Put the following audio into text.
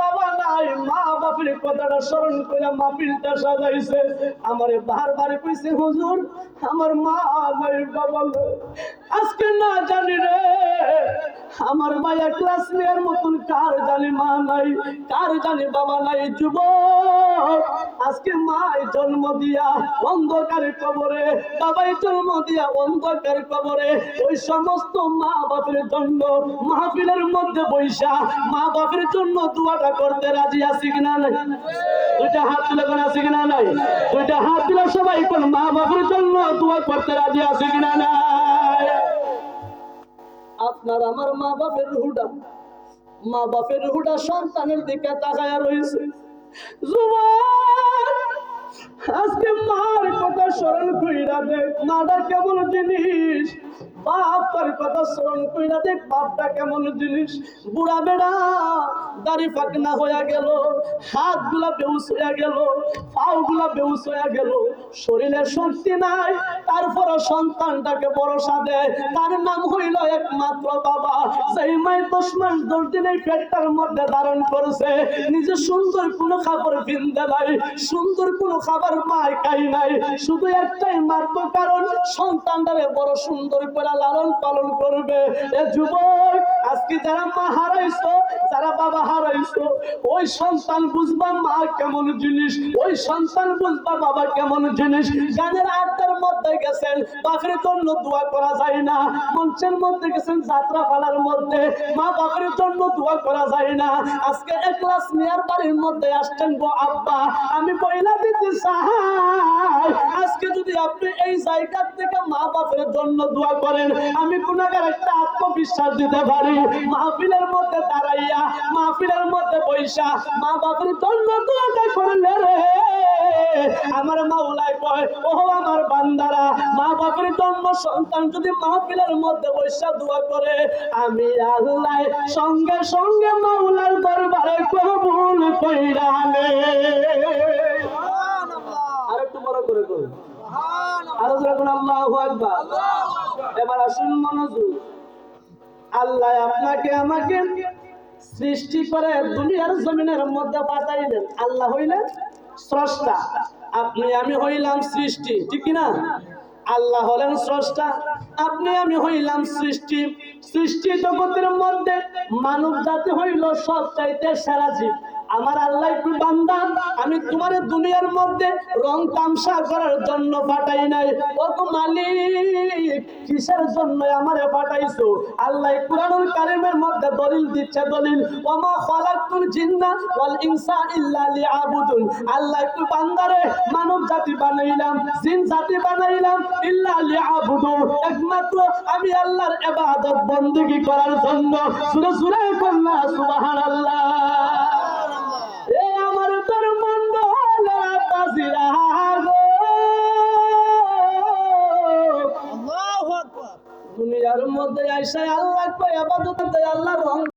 বাবা নাই, মা বাপের কথাটা স্মরণ করে মাহফিলটা সাজাইছে। আমারে বারবার কইছে, হুজুর, আমার মা নাই, বাবা আজকে না জানি রে, আমার মায়া ক্লাস নেওয়ার মতন কার জানি মা নাই, কার জানি বাবা নাই যুব আজকে মায় জন্ম দিয়া অন্ধকার কবরে বাবাই জন্ম দিয়া অন্ধকার কবরে, ওই সমস্ত মা বাপের জন্য মাহফিলের মধ্যে বৈশা, মা বাপের জন্য দোয়াটা করতে রাজি আছি কিনা নাই? দুইটা হাত তুলে কোন আছে কিনা নাই? দুইটা হাত তুলে সবাই কোন মা বাপের জন্য দোয়া করতে রাজি আছে কিনা নাই? আপনার আমার মা বাপের রুহুটা, মা বাপের রুহুটা সন্তানের দিকে তাকায়া রয়েছে। আজকে মার কথা স্মরণ কইরা দেখ মাটা কেমন জিনিস? বাপটার কথা দেখ, বাপটা কেমন জিনিস? বুড়া বেড়া, দাড়ি ফাকনা গেল হাতগুলা বেউস গেল পাও গুলা বেউস গেল। শরীরে শক্তি নাই তারপর সন্তানটাকে ভরসা দেয়। তার নাম হইল একমাত্র বাবা। সেই মাই দশ মাস, দশ দিন পেটটার মধ্যে ধারণ করেছে, নিজে সুন্দর কোনো খাবার কিনতে নাই, সুন্দর কোনো খাবার মায় খাই নাই। শুধু একটাই মাত্র কারণ, সন্তানটারে বড় সুন্দর করে লালন পালন করবে। এ যুবক, আজকে যারা মা হারাইছো, যারা বাবা হারাইছো, ওই সন্তান বুঝবা মা কেমন জিনিস, ওই সন্তান বুঝবা বাবা কেমন জিনিস। গানের আড্ডার মধ্যে গেছেন, বাপের জন্য দোয়া করা যায় না। মঞ্চের মধ্যে গেছেন, যাত্রা পালার মধ্যে। মা বাপের জন্য দোয়া করা যায় না। আজকে একলাস মিয়ার বাড়ির মধ্যে আসছেন গো আব্বা। আমি পয়লা দিতে চাই। আপনি এই জায়গা থেকে মা বাপের জন্য দোয়া করেন। আমি গুণাগার একটা আত্মবিশ্বাস দিতে পারি। মাহফিলের মধ্যে দাঁড়াইয়া, মাহফিলের মধ্যে বৈশা মা বাপের জন্য দোয়াটা করলে রে? আমার মাওলাই কয় ও আমার বান্দারা মা বাপের জন্য সন্তান যদি মাহফিলের মধ্যে বৈশা দোয়া করে, আমি আল্লাহ সঙ্গে সঙ্গে মাওলার দরবারে কবুল কইরা নে আর একটু বড় করে করুন আল্লাহু আপনাকে আমাকে সৃষ্টি করে দুনিয়ার জমিনের মধ্যে আল্লাহ হইলেন স্রষ্টা। আপনি আমি হইলাম সৃষ্টি, ঠিক না আল্লাহ হলেন স্রষ্টা। আপনি আমি হইলাম সৃষ্টি। সৃষ্টি জগতের মধ্যে মানব জাতি হইল সব চাইতে সেরা জীব। আমার আল্লাহ একটু বান্দা, আমি তোমার দুনিয়ার মধ্যে রং তামসা করার জন্য পাঠাই নাই। ও মালিক, কিসের জন্য আমারে পাঠাইছো? আল্লাহ কুরআনুল কারীমের মধ্যে দলিল দিচ্ছে দলিল, ওমা খালাকুল জিন্না ওয়াল ইনসা ইল্লা লিআবুদুন আল্লাহ একটু বান্দারে মানব জাতি বানাইলাম, জিন জাতি বানাইলাম, ইল্লা লিআবুদু একমাত্র আমি আল্লাহর ইবাদত বندگی করার জন্য। সুরে সুরে কন্যা, সুবহানাল্লাহ। দুনিয়ার মধ্যে আইসা আল্লাহ আল্লাহ রং